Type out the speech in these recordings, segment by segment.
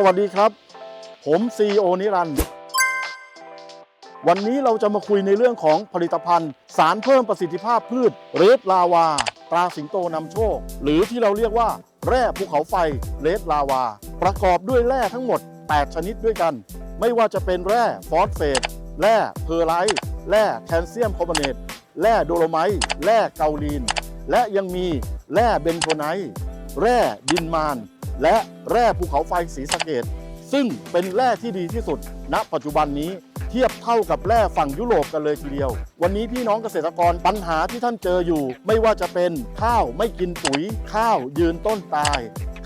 สวัสดีครับ ผมซีโอนิรันด์วันนี้เราจะมาคุยในเรื่องของผลิตภัณฑ์ สารเพิ่มประสิทธิภาพพืชเรดลาวา ตราสิงโตนำโชค หรือที่เราเรียกว่าแร่ภูเขาไฟเรดลาวา ประกอบด้วยแร่ทั้งหมด 8 ชนิดด้วยกัน ไม่ว่าจะเป็นแร่ฟอสเฟตแร่เพอร์ไลท์แร่แคลเซียมคาร์บอเนตแร่โดโลไมต์แร่เกาลีน และยังมีแร่เบนโทไนท์แร่ดินมาน และแร่ภูเขาไฟสีสะเกดซึ่งเป็นแร่ที่ดีที่สุด ณ ปัจจุบันนี้เทียบเท่ากับแร่ฝั่งยุโรปกันเลยทีเดียว วันนี้พี่น้องเกษตรกรปัญหาที่ท่านเจออยู่ ไม่ว่าจะเป็นข้าวไม่กินปุ๋ย ข้าวยืนต้นตาย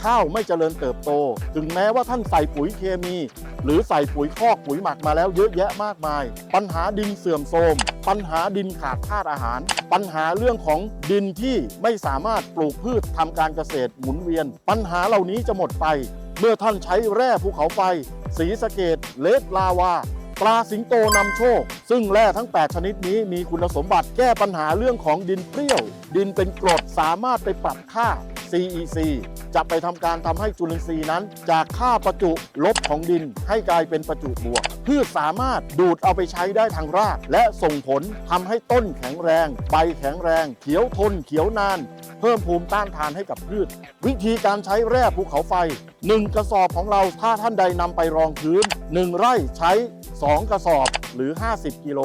ข้าวไม่เจริญเติบโต ถึงแม้ว่าท่านใส่ปุ๋ยเคมี หรือใส่ปุ๋ยคอกปุ๋ยหมักมาแล้วเยอะแยะมากมาย ปัญหาดินเสื่อมโทรมปัญหาดินขาดธาตุอาหาร ปัญหาเรื่องของดินที่ไม่สามารถปลูกพืชทำการเกษตรหมุนเวียน ปัญหาเหล่านี้จะหมดไป เมื่อท่านใช้แร่ภูเขาไฟสีสะเกตเลดลาวา ปลาสิงโตนำโชค ซึ่งแร่ทั้ง 8 ชนิดนี้มีคุณสมบัติแก้ปัญหาเรื่องของดินเปรี้ยว ดินเป็นกรดสามารถไปปรับค่า CEC จะไปทำการทำให้จุลินทรีย์นั้น จากค่าประจุลบของดินให้กลายเป็นประจุบวกพืชสามารถดูดเอาไปใช้ได้ทางราก และส่งผลทำให้ต้นแข็งแรง ใบแข็งแรง เขียวทนเขียวนาน เพิ่มภูมิต้านทานให้กับพืช วิธีการใช้แร่ภูเขาไฟ 1 กระสอบของเราถ้าท่านใดนำไปรองพื้น 1 ไร่ใช้ 2 กระสอบหรือ 50 กิโล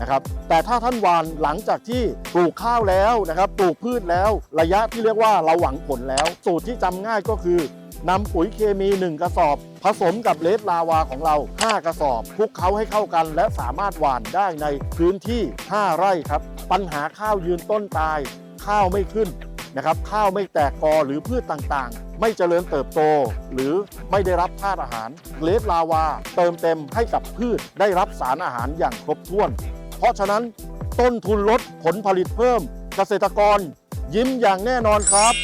นะครับแต่ถ้าท่านหวานหลังจากที่ปลูกข้าวแล้วนะครับปลูกพืชแล้วระยะที่เรียกว่าเราหวังผลแล้ว สูตรที่จำง่ายก็คือนำปุ๋ยเคมี 1 กระสอบ ผสมกับเลดลาวาของเรา 5 กระสอบคลุกเคล้าให้เข้ากัน และสามารถหว่านได้ในพื้นที่ 5 ไร่ครับ ปัญหาข้าวยืนต้นตาย ข้าวไม่ขึ้นนะครับข้าวไม่แตกกอหรือพืชต่างๆ ไม่เจริญเติบโต หรือไม่ได้รับธาตุอาหารเลดลาวา เติมเต็มให้กับพืชได้รับสารอาหารอย่างครบถ้วน ราะฉะนั้นต้นทุนลดผลผลิตเพิ่มเกษตรกรยิ้มอย่างแน่นอนครับ